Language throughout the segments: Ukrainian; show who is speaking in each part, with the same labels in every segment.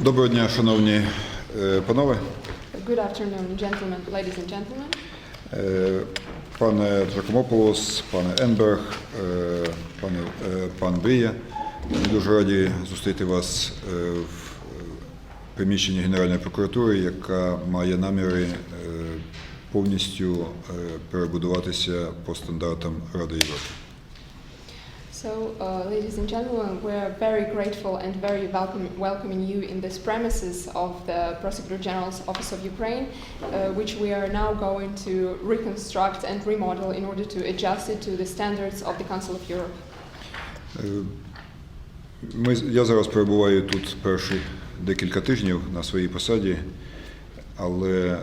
Speaker 1: Доброго дня, шановні е, панове.
Speaker 2: Good afternoon, gentlemen, ladies and gentlemen.
Speaker 1: Е, Пане Тракомополос, пане Енберг, е, пане, пан Брія. Ми дуже раді зустріти вас в е, приміщенні Генеральної прокуратури, яка має наміри е, повністю е, перебудуватися по стандартам Ради Європи.
Speaker 2: So, uh, ladies and gentlemen, we're very grateful and very welcome, welcoming you in this premises of the Prosecutor General's Office of Ukraine, uh, which we are now going to reconstruct and remodel in order to adjust it to the standards of the Council of Europe.
Speaker 1: Е, Ми, я зараз перебуваю тут перші декілька тижнів на своїй посаді, але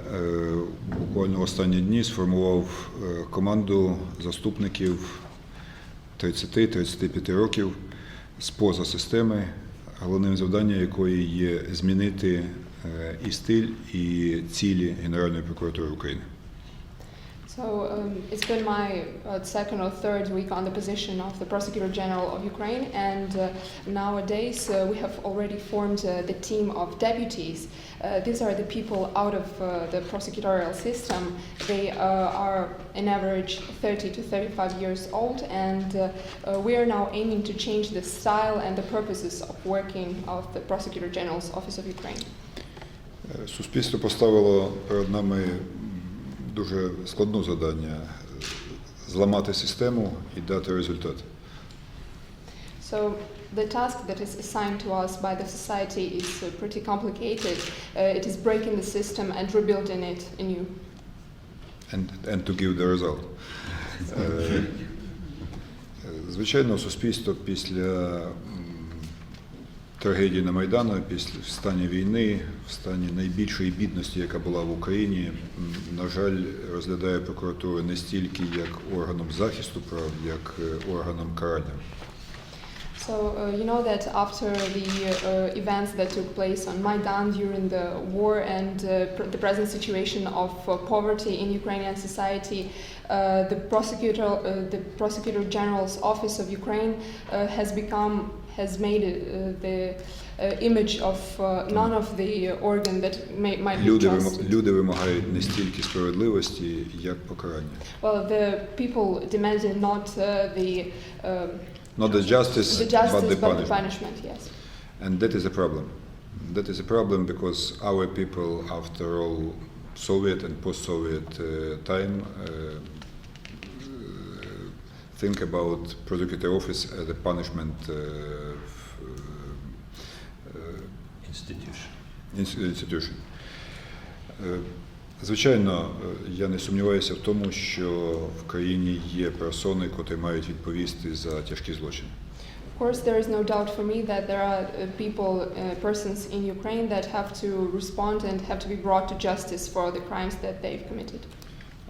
Speaker 1: буквально буквально останні дні сформував е, команду заступників 30-35 років з поза системи, головним завданням якої є змінити е, і стиль, і цілі Генеральної прокуратури України.
Speaker 2: So, um, it's been my uh, second or third week on the position of the Prosecutor General of Ukraine, and uh, nowadays uh, we have already formed uh, the team of deputies. Uh, these are the people out of uh, the prosecutorial system. They uh, are an average 30 to 35 years old, and uh, uh, we are now aiming to change the style and the purposes of working of the Prosecutor General's Office of Ukraine.
Speaker 1: Е, Суспільство поставило перед нами м, дуже складне завдання зламати систему і дати результат.
Speaker 2: So the task that is assigned to us by the society is uh, pretty complicated. Uh, it is breaking the system and rebuilding it anew.
Speaker 1: And, and to give the result. Е, е, Звичайно, суспільство після трагедії на Майдану, після в стані війни, в стані найбільшої бідності, яка була в Україні, на жаль, розглядає прокуратуру не стільки як органом захисту прав, як е, органом карання.
Speaker 2: So uh, you know that after the uh, events that took place on Maidan during the war and uh, pr- the present situation of uh, poverty in Ukrainian society, uh, the prosecutor, uh, the prosecutor general's office of Ukraine uh, has become has made uh, the uh, image of uh, none of the organ that may, might be
Speaker 1: Люди, вимо-
Speaker 2: trusted.
Speaker 1: люди вимагають не стільки справедливості, як покарання.
Speaker 2: Well, the people demanded not uh, the um,
Speaker 1: Not the justice,
Speaker 2: the justice,
Speaker 1: but the
Speaker 2: but the
Speaker 1: punishment.
Speaker 2: punishment. Yes.
Speaker 1: And that is a problem. That is a problem because our people, after all, Soviet and post-Soviet uh, time, uh, uh, think about prosecutor office as a punishment uh, uh,
Speaker 3: institution.
Speaker 1: institution. Е, Звичайно, е, я не сумніваюся в тому, що в країні є персони, котрі мають відповісти за тяжкі злочини.
Speaker 2: Of course, there is no doubt for me that there are uh, people, uh, persons in Ukraine that have to respond and have to be brought to justice for the crimes that they've committed.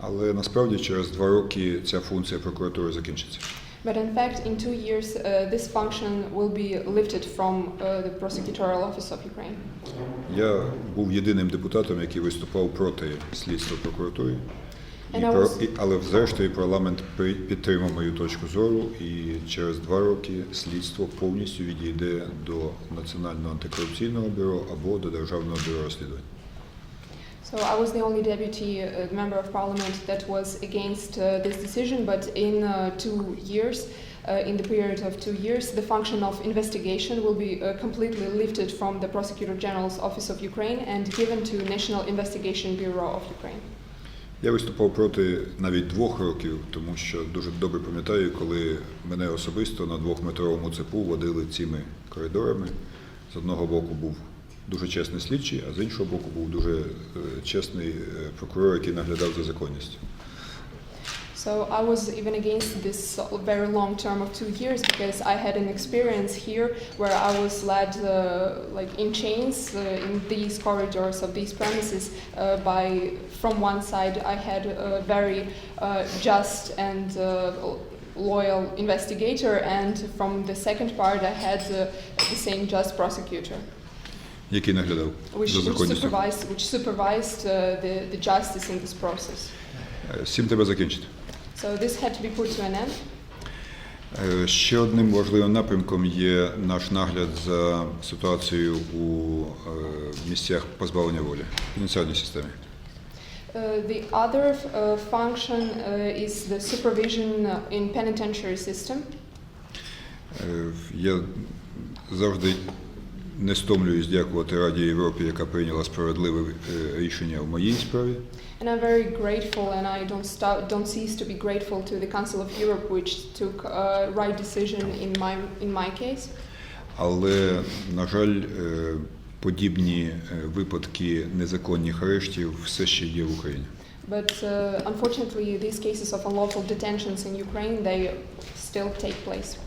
Speaker 1: Але насправді через два роки ця функція прокуратури закінчиться.
Speaker 2: But in fact, in two years, uh, this function will be lifted from uh, the prosecutorial office of Ukraine.
Speaker 1: Я був єдиним депутатом, який виступав проти слідства прокуратури. І про-
Speaker 2: was-
Speaker 1: і- але зрештою парламент підтримав мою точку зору, і через два роки слідство повністю відійде до Національного антикорупційного бюро або до Державного бюро розслідувань.
Speaker 2: So I was the only deputy uh, member of parliament that was against uh, this decision, but in uh, two years, uh, in the period of two years, the function of investigation will be uh, completely lifted from the Prosecutor General's Office of Ukraine and given to National Investigation Bureau of Ukraine.
Speaker 1: Я виступав проти навіть двох років, тому що дуже добре пам'ятаю, коли мене особисто на двохметровому цепу водили цими коридорами. З одного боку був дуже чесний слідчий, а з іншого боку був дуже е, чесний е, прокурор, який наглядав за законністю.
Speaker 2: So I was even against this very long term of two years because I had an experience here where I was led uh, like in chains uh, in these corridors of these premises. Uh, by from one side, I had a very uh, just and uh, loyal investigator, and from the second part, I had uh, the same just prosecutor.
Speaker 1: Який наглядав
Speaker 2: which,
Speaker 1: за законністю.
Speaker 2: supervised, which supervised uh, the, the justice in this process.
Speaker 1: Е, З цим треба закінчити.
Speaker 2: So this had to be put to an end.
Speaker 1: Е, Ще одним важливим напрямком є наш нагляд за ситуацією у е, місцях позбавлення волі в пенітенціарній системі.
Speaker 2: Uh, the other uh, function uh, is the supervision uh, in penitentiary system.
Speaker 1: Е, Я завжди не стомлююсь дякувати Раді Європи, яка прийняла справедливе е, рішення в моїй справі.
Speaker 2: And I'm very grateful, and I don't stop, don't cease to be grateful to the Council of Europe, which took a right decision in my in my case.
Speaker 1: Але, на жаль, е, подібні е, випадки незаконних арештів все ще є в Україні.
Speaker 2: But uh, unfortunately, these cases of unlawful detentions in Ukraine they still take place.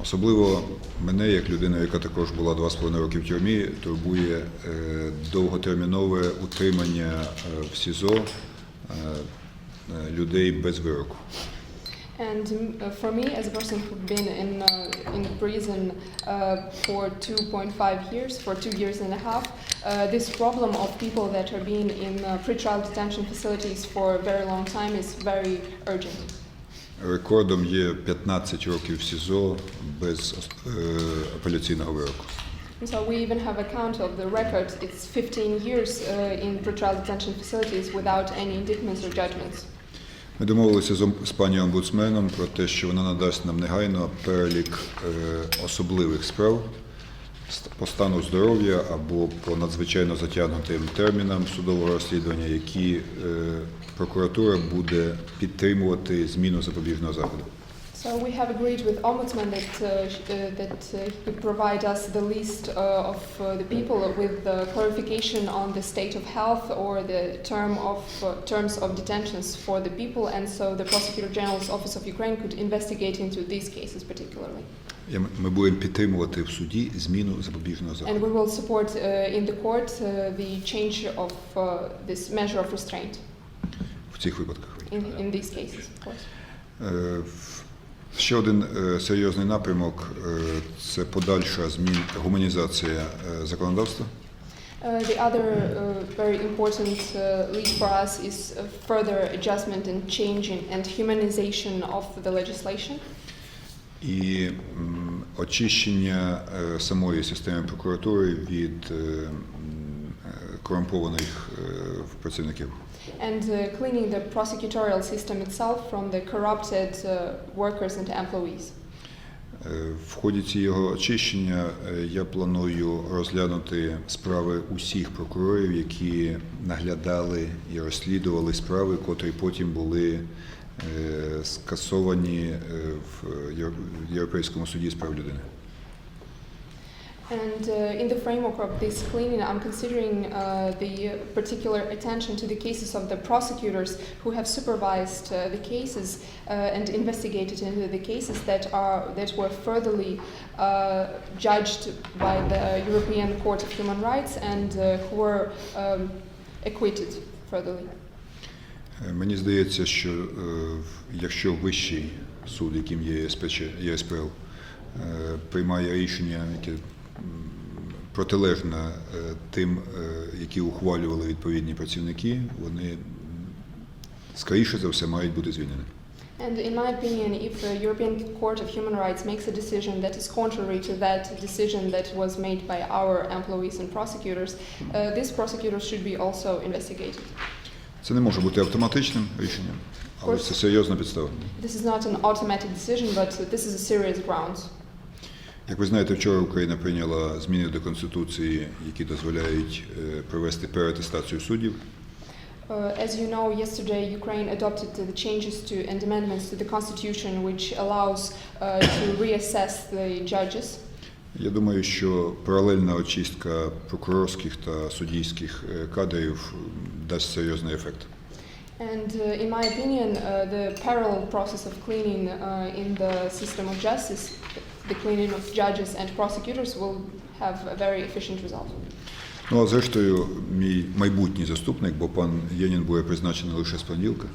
Speaker 1: Особливо мене, як людина, яка також була два з половиною роки в тюрмі, турбує е, довготермінове утримання е, в СІЗО е, е, людей без вироку.
Speaker 2: And mm, uh, for me, as a person who've been in uh, in prison uh, for 2.5 years, for two years and a half, uh, this problem of people that are being in uh, pretrial detention facilities for a very long time is very urgent.
Speaker 1: Рекордом є 15 років СІЗО без е, апеляційного вироку.
Speaker 2: So we even have a count of the record. It's 15 years uh, in pretrial detention facilities without any indictments or judgments.
Speaker 1: Ми домовилися з пані омбудсменом про те, що вона надасть нам негайно перелік е, особливих справ по стану здоров'я або по надзвичайно затягнутим термінам судового розслідування, які е, прокуратура буде підтримувати зміну запобіжного заходу.
Speaker 2: So we have agreed with Ombudsman that uh, uh, that uh, he could provide us the list uh, of uh, the people with the clarification on the state of health or the term of uh, terms of detentions for the people, and so the Prosecutor General's Office of Ukraine could investigate into these cases particularly.
Speaker 1: Ми- будемо підтримувати в суді зміну запобіжного
Speaker 2: And we will support uh, in the court uh, the change of uh, this measure of restraint
Speaker 1: в цих випадках.
Speaker 2: in, in these cases, of course.
Speaker 1: Е, Ще один е, серйозний напрямок е, це подальша змін гуманізація е, законодавства.
Speaker 2: Uh, the other uh, very important uh, lead for us is uh, further adjustment and changing and humanization of the legislation
Speaker 1: і очищення е, самої системи прокуратури від е, е, корумпованих працівників.
Speaker 2: and uh, cleaning the prosecutorial system itself from the corrupted uh, workers and employees.
Speaker 1: В ході цього очищення я планую розглянути справи усіх прокурорів, які наглядали і розслідували справи, котрі потім були скасовані е, в Євро- в Європейському суді з прав людини.
Speaker 2: And uh, in the framework of this cleaning, I'm considering uh, the particular attention to the cases of the prosecutors who have supervised uh, the cases uh, and investigated into the cases that are that were furtherly uh, judged by the European Court of Human Rights and uh, who were um, acquitted furtherly.
Speaker 1: Е, Мені здається, що е, якщо вищий суд, яким є ЄСПЛ, е, приймає рішення, яке протилежне е, тим, е, які ухвалювали відповідні працівники, вони скоріше за все мають бути звільнені.
Speaker 2: And in my opinion, if the European Court of Human Rights makes a decision that is contrary to that decision that was made by our employees and prosecutors, uh, these prosecutors should be also investigated.
Speaker 1: Це не може бути автоматичним рішенням, але це серйозна підстава.
Speaker 2: This is not an automatic decision, but this is a serious grounds.
Speaker 1: Як ви знаєте, вчора Україна прийняла зміни до Конституції, які дозволяють е, провести переатестацію суддів.
Speaker 2: Uh, as you know, yesterday Ukraine adopted the changes to and amendments to the constitution, which allows uh, to reassess the judges.
Speaker 1: Я думаю, що паралельна очистка прокурорських та суддійських е, кадрів дасть серйозний ефект.
Speaker 2: And uh, in my opinion, uh, the parallel process of cleaning uh, in the system of justice, the cleaning of judges and prosecutors, will have a very efficient result.
Speaker 1: Ну а зрештою, мій майбутній заступник, бо пан Єнін буде призначений лише з понеділка,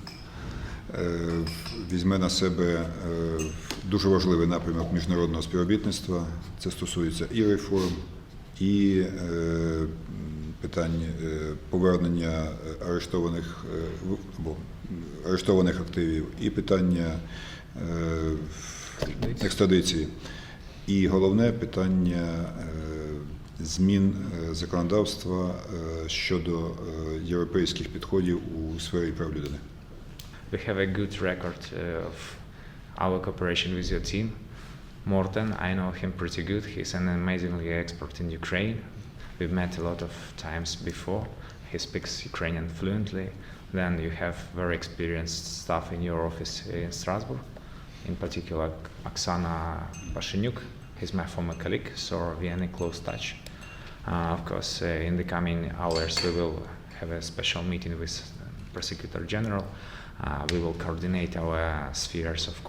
Speaker 1: візьме на себе е, дуже важливий напрямок міжнародного співробітництва. Це стосується і реформ, і е, питань е, повернення е, арештованих е, або арештованих активів, і питання е, екстрадиції. І головне питання е, змін е, законодавства е, щодо е, європейських підходів у сфері прав людини.
Speaker 3: We have a good record uh, of our cooperation with your team. Morten, I know him pretty good. He's an amazingly expert in Ukraine. We've met a lot of times before. He speaks Ukrainian fluently. Then you have very experienced staff in your office in Strasbourg, in particular Oksana Pashenyuk. He's my former colleague, so we are in close touch. Uh, of course, uh, in the coming hours, we will have a special meeting with Prosecutor General. Uh, we will coordinate our spheres of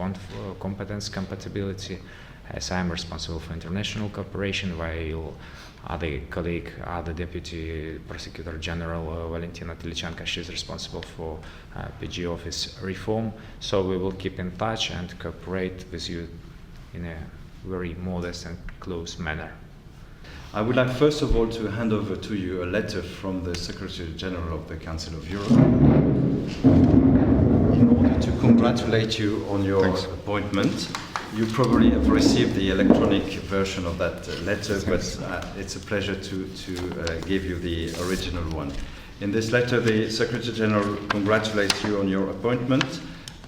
Speaker 3: competence compatibility. As I'm responsible for international cooperation, while other colleague, other Deputy Prosecutor General uh, Valentina Telichanka, she's responsible for uh, PG office reform. So we will keep in touch and cooperate with you in a very modest and close manner.
Speaker 4: I would like first of all to hand over to you a letter from the Secretary General of the Council of Europe to congratulate you on your
Speaker 1: Thanks.
Speaker 4: appointment. You probably have received the electronic version of that uh, letter,
Speaker 1: Thanks.
Speaker 4: but uh, it's a pleasure to, to uh, give you the original one. In this letter, the Secretary General congratulates you on your appointment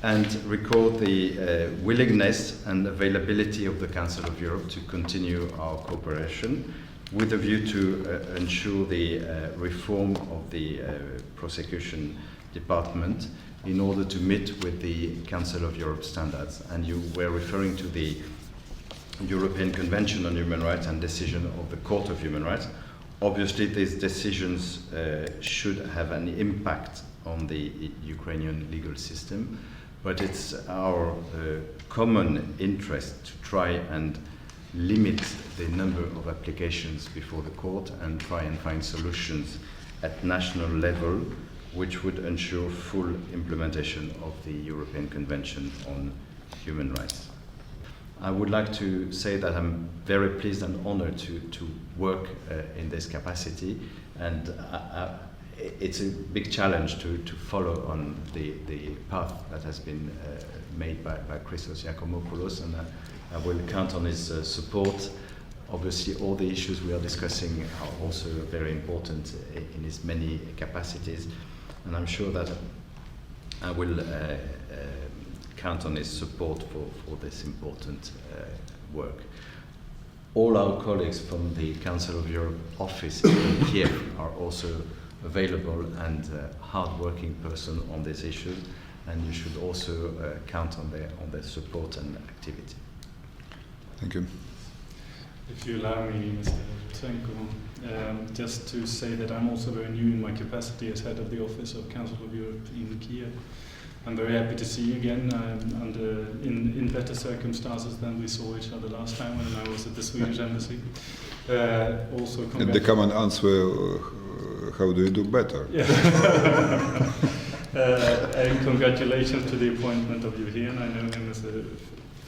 Speaker 4: and recall the uh, willingness and availability of the Council of Europe to continue our cooperation with a view to uh, ensure the uh, reform of the uh, prosecution department in order to meet with the Council of Europe standards. And you were referring to the European Convention on Human Rights and decision of the Court of Human Rights. Obviously, these decisions uh, should have an impact on the Ukrainian legal system, but it's our uh, common interest to try and limit the number of applications before the court and try and find solutions at national level which would ensure full implementation of the European Convention on Human Rights. I would like to say that I'm very pleased and honored to, to work uh, in this capacity, and I, I, it's a big challenge to, to follow on the, the path that has been uh, made by, by Christos Yakomopoulos, and I, I will count on his uh, support. Obviously, all the issues we are discussing are also very important uh, in his many capacities, and I'm sure that I will uh, uh, count on his support for, for this important uh, work. All our colleagues from the Council of Europe office in Kiev are also available and uh, hard-working person on this issue, and you should also uh, count on their, on their support and activity.
Speaker 1: Thank you.
Speaker 5: If you allow me, Mr. Tsenko, um, just to say that I'm also very new in my capacity as head of the Office of Council of Europe in Kiev. I'm very happy to see you again um, under, in, in better circumstances than we saw each other last time when I was at the Swedish Embassy. Uh, also,
Speaker 1: And the common answer, uh, how do you do better?
Speaker 5: Yeah. uh, and congratulations to the appointment of Eugen. I know him as a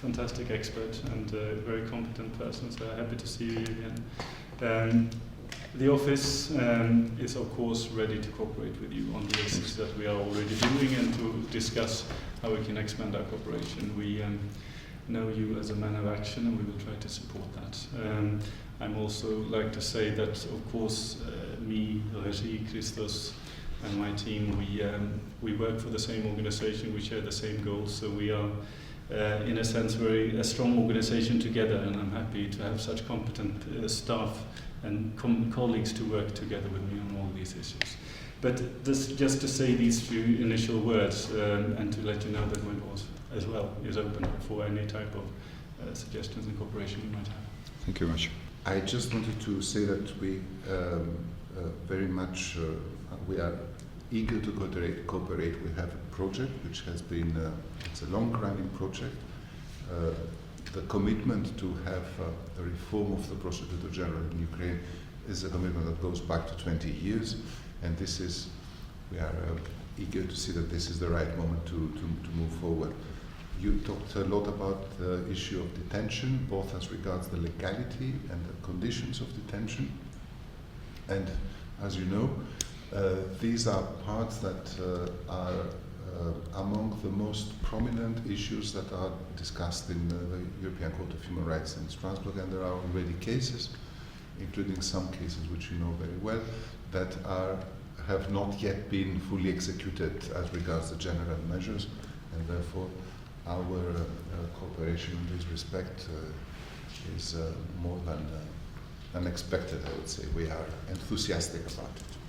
Speaker 5: fantastic expert and a very competent person, so happy to see you again. Um, the office um, is, of course, ready to cooperate with you on the issues that we are already doing and to discuss how we can expand our cooperation. We um, know you as a man of action and we will try to support that. Um, I'm also like to say that, of course, uh, me, Regi, Christos, and my team, we, um, we work for the same organization, we share the same goals, so we are, uh, in a sense, very a strong organization together, and I'm happy to have such competent uh, staff and com- colleagues to work together with me on all these issues. But this, just to say these few initial words um, and to let you know that my boss as well is open for any type of uh, suggestions and cooperation you might have.
Speaker 1: Thank you very much.
Speaker 6: I just wanted to say that we um, uh, very much uh, we are eager to cooperate. Cooperate. We have a project which has been uh, it's a long-running project. Uh, the commitment to have uh, the reform of the prosecutor general in Ukraine is a commitment that goes back to 20 years, and this is we are uh, eager to see that this is the right moment to, to, to move forward. you talked a lot about the issue of detention, both as regards the legality and the conditions of detention. And as you know, these are parts that uh, are uh, among the most prominent issues that are discussed in uh, the European Court of Human Rights in Strasbourg, and there are already cases, including some cases which you know very well, that are have not yet been fully executed as regards the general measures, and therefore our uh, uh, cooperation in this respect uh, is uh, more than uh, unexpected, I would say. We are enthusiastic about it.